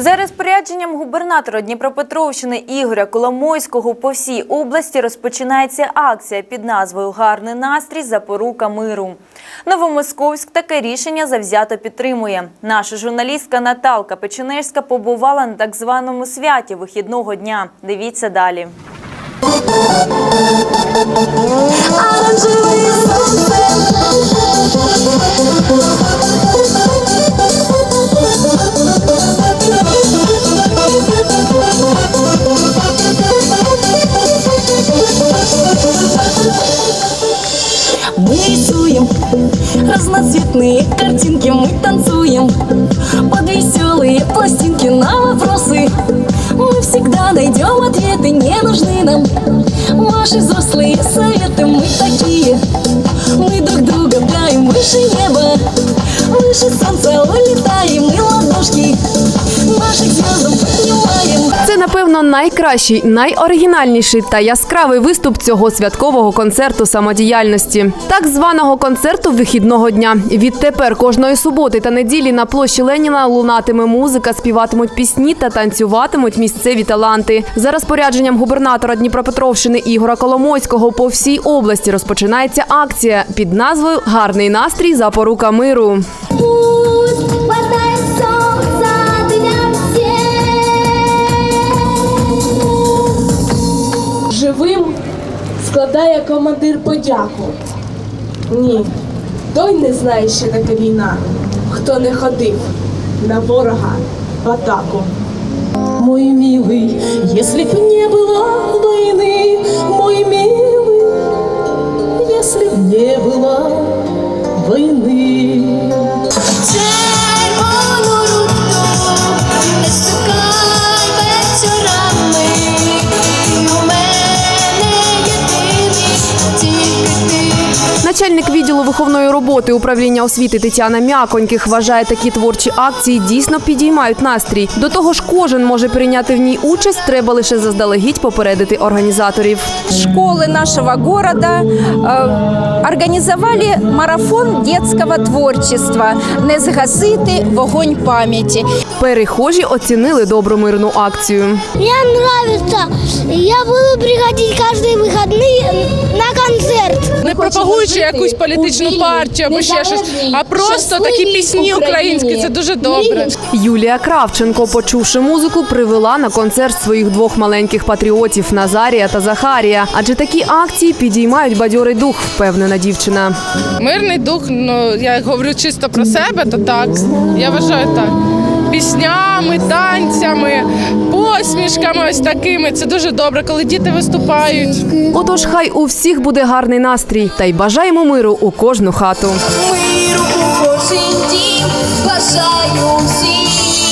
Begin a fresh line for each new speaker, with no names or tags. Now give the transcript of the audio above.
За розпорядженням губернатора Дніпропетровщини Ігоря Коломойського по всій області розпочинається акція під назвою Гарний настрій запорука миру. Новомосковськ таке рішення завзято підтримує. Наша журналістка Наталка Печенежська побувала на так званому святі вихідного дня. Дивіться далі.
Мы рисуем разноцветные картинки, мы танцуем под веселые пластинки на вопросы. Мы всегда найдем ответы, не нужны нам ваши взрослые советы. Мы такие, мы друг друга неба, выше
напевно, найкращий, найоригінальніший та яскравий виступ цього святкового концерту самодіяльності, так званого концерту вихідного дня. Відтепер кожної суботи та неділі на площі Леніна лунатиме музика, співатимуть пісні та танцюватимуть місцеві таланти. За розпорядженням губернатора Дніпропетровщини Ігора Коломойського по всій області розпочинається акція під назвою Гарний настрій запорука миру.
всем.
Живим складає командир подяку. Ні, той не знає, що таке війна, хто не ходив на ворога в атаку.
Мой милый, если б не было войны, мой милый, если б не было
Начальник відділу виховної роботи управління освіти Тетяна М'яконьких вважає, такі творчі акції дійсно підіймають настрій. До того ж, кожен може прийняти в ній участь, треба лише заздалегідь попередити організаторів.
школы нашего города э, организовали марафон детского творчества «Не згасити вогонь пам'яті».
Перехожі оцінили добру мирну акцію.
Мне нравится. Я буду приходить каждые выходные на концерт.
не пропагуючи якусь політичну партію або ще щось, а просто такі пісні українські. Це дуже добре.
Юлія Кравченко, почувши музику, привела на концерт своїх двох маленьких патріотів Назарія та Захарія. Адже такі акції підіймають бадьорий дух, впевнена дівчина.
Мирний дух, ну я говорю чисто про себе, то так. Я вважаю так. Піснями, танцями, посмішками ось такими. Це дуже добре, коли діти виступають.
Отож, хай у всіх буде гарний настрій, та й бажаємо миру у кожну хату.
Миру у кожен дім, бажаю всім.